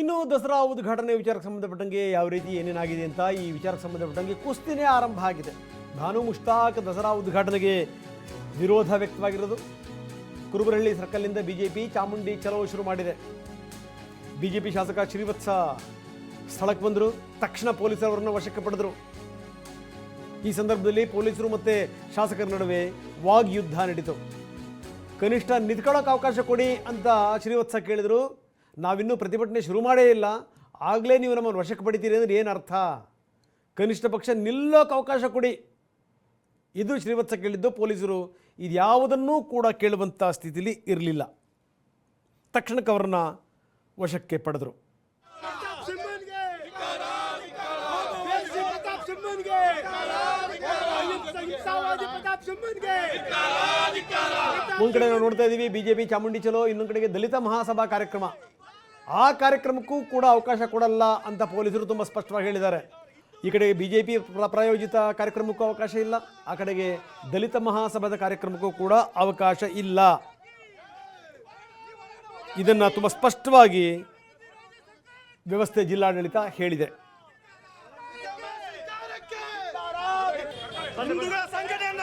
ಇನ್ನು ದಸರಾ ಉದ್ಘಾಟನೆ ವಿಚಾರಕ್ಕೆ ಸಂಬಂಧಪಟ್ಟಂಗೆ ಯಾವ ರೀತಿ ಏನೇನಾಗಿದೆ ಅಂತ ಈ ವಿಚಾರಕ್ಕೆ ಸಂಬಂಧಪಟ್ಟಂಗೆ ಕುಸ್ತಿನೇ ಆರಂಭ ಆಗಿದೆ. ನಾನು ಮುಷ್ತಾಕ್ ದಸರಾ ಉದ್ಘಾಟನೆಗೆ ವಿರೋಧ ವ್ಯಕ್ತವಾಗಿರೋದು. ಕುರುಬರಹಳ್ಳಿ ಸರ್ಕಲ್ನಿಂದ ಬಿಜೆಪಿ ಚಾಮುಂಡಿ ಚಲೋ ಶುರು ಮಾಡಿದೆ. ಬಿಜೆಪಿ ಶಾಸಕ ಶ್ರೀವತ್ಸ ಸ್ಥಳಕ್ಕೆ ಬಂದರು. ತಕ್ಷಣ ಪೊಲೀಸರವರನ್ನು ವಶಕ್ಕೆ ಪಡೆದರು. ಈ ಸಂದರ್ಭದಲ್ಲಿ ಪೊಲೀಸರು ಮತ್ತು ಶಾಸಕರ ನಡುವೆ ವಾಗ್ಯುದ್ಧ ನಡೀತು ಕನಿಷ್ಠ ನಿಂತ್ಕೊಳ್ಳೋಕೆ ಅವಕಾಶ ಕೊಡಿ ಅಂತ ಶ್ರೀವತ್ಸ ಕೇಳಿದರು. ನಾವಿನ್ನೂ ಪ್ರತಿಭಟನೆ ಶುರು ಮಾಡೇ ಇಲ್ಲ. ಆಗಲೇ ನೀವು ನಮ್ಮನ್ನು ವಶಕ್ಕೆ ಪಡಿತೀರಿ ಅಂದರೆ ಏನು ಅರ್ಥ? ಕನಿಷ್ಠ ಪಕ್ಷ ನಿಲ್ಲೋಕೆ ಅವಕಾಶ ಕೊಡಿ. ಇದು ಶ್ರೀವತ್ಸ ಕೇಳಿದ್ದು ಪೊಲೀಸರು. ಇದ್ಯಾವುದನ್ನೂ ಕೂಡ ಕೇಳುವಂಥ ಸ್ಥಿತಿಲಿ ಇರಲಿಲ್ಲ. ತಕ್ಷಣಕ್ಕೆ ಅವರನ್ನ ವಶಕ್ಕೆ ಪಡೆದರು. ಒಂದು ಕಡೆ ನಾವು ನೋಡ್ತಾ ಇದ್ದೀವಿ ಬಿಜೆಪಿ ಚಾಮುಂಡಿ ಚಲೋ, ಇನ್ನೊಂದು ಕಡೆಗೆ ದಲಿತ ಮಹಾಸಭಾ ಕಾರ್ಯಕ್ರಮ. ಆ ಕಾರ್ಯಕ್ರಮಕ್ಕೂ ಕೂಡ ಅವಕಾಶ ಕೊಡಲ್ಲ ಅಂತ ಪೊಲೀಸರು ತುಂಬ ಸ್ಪಷ್ಟವಾಗಿ ಹೇಳಿದ್ದಾರೆ. ಈ ಕಡೆಗೆ ಬಿ ಜೆ ಪಿ ಪ್ರಾಯೋಜಿತ ಕಾರ್ಯಕ್ರಮಕ್ಕೂ ಅವಕಾಶ ಇಲ್ಲ. ಆ ಕಡೆಗೆ ದಲಿತ ಮಹಾಸಭಾದ ಕಾರ್ಯಕ್ರಮಕ್ಕೂ ಕೂಡ ಅವಕಾಶ ಇಲ್ಲ. ಇದನ್ನು ತುಂಬ ಸ್ಪಷ್ಟವಾಗಿ ವ್ಯವಸ್ಥೆ ಜಿಲ್ಲಾಡಳಿತ ಹೇಳಿದೆ. ಸಂಘಟನೆಯನ್ನ